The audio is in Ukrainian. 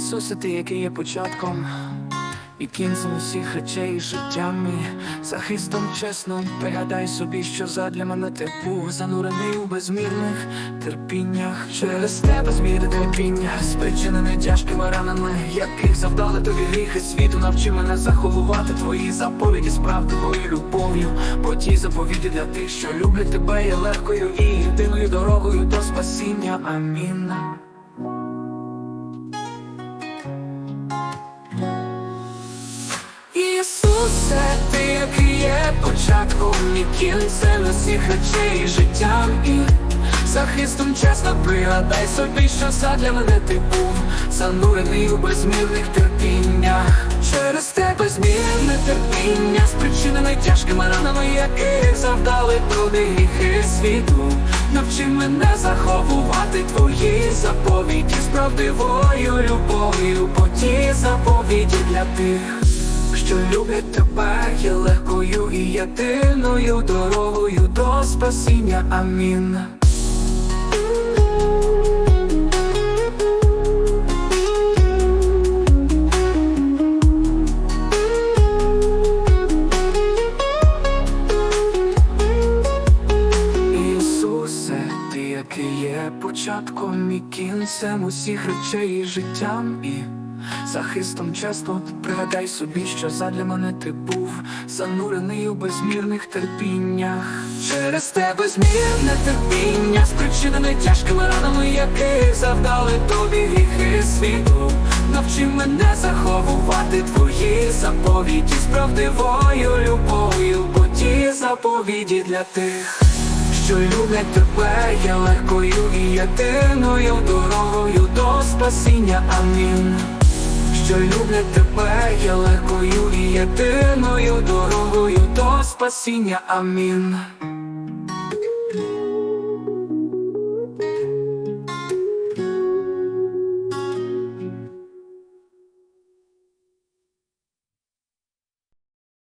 Ісусе, ти, який є початком і кінцем усіх речей і життями, захистом чесно, пригадай собі, що задля мене ти був занурений у безмірних терпіннях. Через тебе зміри терпіння, спричинене тяжкими ранами, яких завдали тобі гріхи світу, навчи мене заховувати твої заповіді з правдивою любов'ю. Бо ті заповіді для тих, що люблять тебе, є легкою і єдиною дорогою до спасіння. Амінь. Ісусе, ти який є початком і кінцем усіх речей життям і захистом чесно пригадай собі, що задля мене ти був занурений у безмірних терпіннях. Через тебе змірне терпіння, спричинене тяжкими ранами, яких завдали гріхи світу. Навчи мене заховувати твої заповіді з правдивою любов'ю, бо ті заповіді для тих що люблять тебе є легкою і єдиною дорогою до спасіння. Амін. Ісусе, ти є початком і кінцем усіх речей і життям і захистом чесно пригадай собі, що задля мене ти був занурений у безмірних терпіннях. Через тебе змірне терпіння, спричинене тяжкими ранами, яких завдали тобі гріхи світу. Навчи мене заховувати твої заповіді з правдивою любов'ю, бо ті заповіді для тих що люблять тебе є легкою і єдиною дорогою до спасіння. Амін. Що люблять тебе є легкою і єдиною дорогою до спасіння. Амін.